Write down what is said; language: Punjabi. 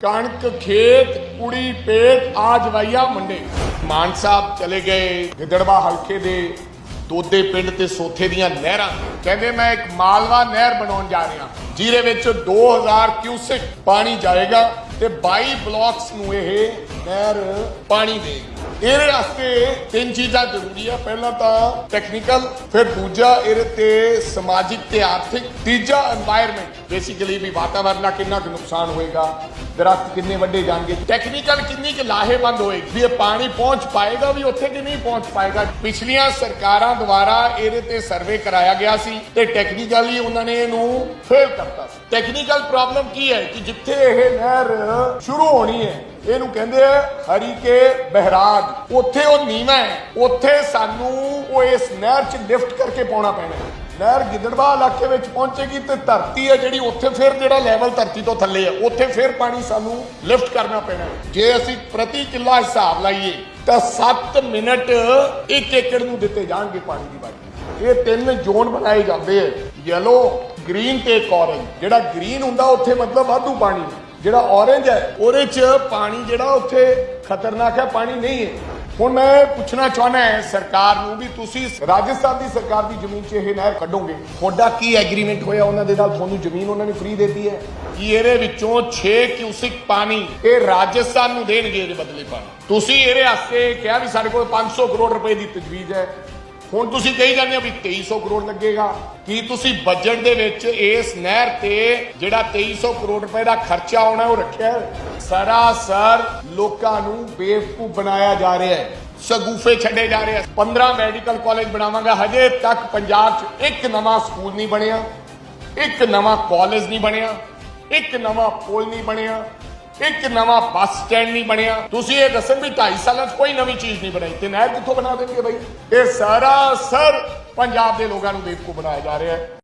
ਕਣਕ, ਖੇਤ, ਕੁੜੀ, ਪੇਟ, ਆ ਜਵਾਈਆ, ਮੰਡੇ। ਮਾਨ ਸਾਹਿਬ ਚਲੇ ਗਏ ਗਿੱਦੜਵਾ ਹਲਕੇ ਦੇ ਦੋਦੇ ਪਿੰਡ ਤੇ ਸੋਥੇ ਦੀਆਂ ਨਹਿਰਾਂ ਕਹਿੰਦੇ, ਮੈਂ ਇੱਕ ਮਾਲਵਾ ਨਹਿਰ ਬਣਾਉਣ ਜਾ ਰਿਹਾ ਜਿਹਦੇ ਵਿੱਚ 2000 ਕਿਊਸਿਕ ਪਾਣੀ ਜਾਏਗਾ ਤੇ 22 ਬਲਾਕਸ ਨੂੰ ਇਹ ਨਹਿਰ ਪਾਣੀ ਦੇਗੀ ਇਹਦੇ ਵਾਸਤੇ ਤਿੰਨ ਚੀਜ਼ਾਂ ਜ਼ਰੂਰੀ ਆ। ਪਹਿਲਾਂ ਤਾਂ ਟੈਕਨੀਕਲ ਫਿਰ ਦੂਜਾ ਇਹਦੇ ਤੇ ਸਮਾਜਿਕ ਤੇ ਆਰਥਿਕ, ਤੀਜਾ এনवायरमेंट ਬੇਸਿਕਲੀ ਵੀ ਵਾਤਾਵਰਨ ਦਾ ਕਿੰਨਾ ਕੁ ਨੁਕਸਾਨ ਹੋਏਗਾ, ਦਰਖਤ ਕਿੰਨੇ ਵੱਡੇ ਜਾਣਗੇ। ਟੈਕਨੀਕਲ ਕਿੰਨੀ ਕਿ ਲਾਹੇਵੰਦ ਹੋਏ ਵੀ ਇਹ ਪਾਣੀ ਪਹੁੰਚ ਪਾਏਗਾ, ਵੀ ਉੱਥੇ ਕਿ ਨਹੀਂ ਪਹੁੰਚ ਪਾਏਗਾ। ਪਿਛਲੀਆਂ ਸਰਕਾਰਾਂ ਦੁਆਰਾ ਇਹਦੇ ਤੇ ਸਰਵੇ ਕਰਾਇਆ ਗਿਆ ਸੀ ਤੇ ਟੈਕਨੀਕਲੀ ਉਹਨਾਂ ਨੇ ਇਹਨੂੰ ਫੇਲ ਕਰਤਾ ਸੀ। ਟੈਕਨੀਕਲ ਪ੍ਰੋਬਲਮ ਕੀ ਹੈ ਕਿ ਜਿੱਥੇ ਇਹ ਨਹਿਰ ਸ਼ੁਰੂ ਹੋਣੀ ਹੈ ਇਹਨੂੰ ਕਹਿੰਦੇ ਆ ਹਰੀਕੇ ਬਹਿਰਾਜ। ਉੱਥੇ ਉਹ ਨੀਵਾ ਹੈ। ਉੱਥੇ ਸਾਨੂੰ ਉਹ ਇਸ ਨਹਿਰ 'ਚ ਲਿਫਟ ਕਰਕੇ ਪਾਉਣਾ ਪੈਣਾ ਹੈ। ਨਹਿਰ ਗਿੱਦੜਵਾ ਇਲਾਕੇ ਵਿੱਚ ਪਹੁੰਚੇਗੀ ਤੇ ਧਰਤੀ ਹੈ ਜਿਹੜੀ, ਉੱਥੇ ਫਿਰ ਜਿਹੜਾ ਲੈਵਲ ਧਰਤੀ ਤੋਂ ਥੱਲੇ ਹੈ। ਉੱਥੇ ਫਿਰ ਪਾਣੀ ਸਾਨੂੰ ਲਿਫਟ ਕਰਨਾ ਪੈਣਾ ਜੇ ਅਸੀਂ ਪ੍ਰਤੀ ਕਿੱਲਾ ਹਿਸਾਬ ਲਾਈਏ, ਤਾਂ 7 ਮਿੰਟ 1 ਏਕੜ ਨੂੰ ਦਿੱਤੇ ਜਾਣਗੇ ਪਾਣੀ ਦੀ ਵਾਰੀ ਇਹ ਤਿੰਨ ਜ਼ੋਨ ਬਣਾਏ ਜਾਂਦੇ ਆ ਯੈਲੋ ਗ੍ਰੀਨ ਤੇ ਇੱਕ ਔਰੇਂਜ ਜਿਹੜਾ ਗ੍ਰੀਨ ਹੁੰਦਾ, ਉੱਥੇ ਮਤਲਬ ਵਾਧੂ ਪਾਣੀ ਜਿਹੜਾ ਔਰੇਂਜ ਹੈ, ਉਹਦੇ 'ਚ ਪਾਣੀ ਜਿਹੜਾ ਉੱਥੇ ਖਤਰਨਾਕ ਹੈ, ਪਾਣੀ ਨਹੀਂ ਹੈ। ਹੁਣ ਮੈਂ ਪੁੱਛਣਾ ਚਾਹੁੰਦਾ ਹਾਂ, ਸਰਕਾਰ ਨੂੰ ਵੀ ਤੁਸੀਂ ਰਾਜਸਥਾਨ ਦੀ ਸਰਕਾਰ ਦੀ ਜ਼ਮੀਨ 'ਚ ਇਹ ਨਹਿਰ ਕੱਢੋਗੇ। ਤੁਹਾਡਾ ਕੀ ਐਗਰੀਮੈਂਟ ਹੋਇਆ ਉਹਨਾਂ ਦੇ ਨਾਲ? ਤੁਹਾਨੂੰ ਜ਼ਮੀਨ ਉਹਨਾਂ ਨੇ ਫ੍ਰੀ ਦਿੱਤੀ ਹੈ। ਕਿ ਇਹਦੇ ਵਿੱਚੋਂ 6 ਕਿਊਸਿਕ ਪਾਣੀ ਇਹ ਰਾਜਸਥਾਨ ਨੂੰ ਦੇਣਗੇ ਇਹਦੇ ਬਦਲੇ ਪਾਣੀ? ਤੁਸੀਂ ਇਹਦੇ ਵਾਸਤੇ ਕਿਹਾ ਵੀ ਸਾਡੇ ਕੋਲ 500 ਕਰੋੜ ਰੁਪਏ ਦੀ ਤਜਵੀਜ਼ ਹੈ। ਹੁਣ ਤੁਸੀਂ ਕਹੀ ਜਾਂਦੇ ਹੋ ਵੀ 2300 ਕਰੋੜ ਲੱਗੇਗਾ। ਕੀ ਤੁਸੀਂ ਬਜਟ ਦੇ ਵਿੱਚ ਇਸ ਨਹਿਰ ਤੇ ਜਿਹੜਾ 2300 ਕਰੋੜ ਰੁਪਏ ਦਾ ਖਰਚਾ ਆਉਣਾ ਉਹ ਰੱਖਿਆ ਸਰਾਸਰ ਲੋਕਾਂ ਨੂੰ ਬੇਵਕੂਫ ਬਣਾਇਆ ਜਾ ਰਿਹਾ ਹੈ। ਸਗੂਫੇ ਛੱਡੇ ਜਾ ਰਹੇ ਆ 15 ਮੈਡੀਕਲ ਕਾਲਜ ਬਣਾਵਾਂਗਾ। ਹਜੇ ਤੱਕ ਪੰਜਾਬ 'ਚ ਇੱਕ ਨਵਾਂ ਸਕੂਲ ਨਹੀਂ ਬਣਿਆ। ਇੱਕ ਨਵਾਂ ਕਾਲਜ ਨਹੀਂ ਬਣਿਆ। ਇੱਕ ਨਵਾਂ ਪੁਲ ਨਹੀਂ ਬਣਿਆ। ਇੱਕ ਨਵਾਂ ਬੱਸ ਸਟੈਂਡ ਨਹੀਂ ਬਣਿਆ। ਤੁਸੀਂ ਇਹ ਦੱਸਣ ਵੀ 2.5 ਸਾਲਾਂ 'ਚ ਕੋਈ ਨਵੀਂ ਚੀਜ਼ ਨਹੀਂ ਬਣਾਈ। ਤੇ ਨਹਿਰ ਕਿੱਥੋਂ ਬਣਾ ਦੇਣਗੇ ਬਈ? ਇਹ ਸਾਰਾ ਸਰ ਪੰਜਾਬ ਦੇ ਲੋਕਾਂ ਨੂੰ ਬੇਵਕੂਫ ਬਣਾਇਆ ਜਾ ਰਿਹਾ ਹੈ।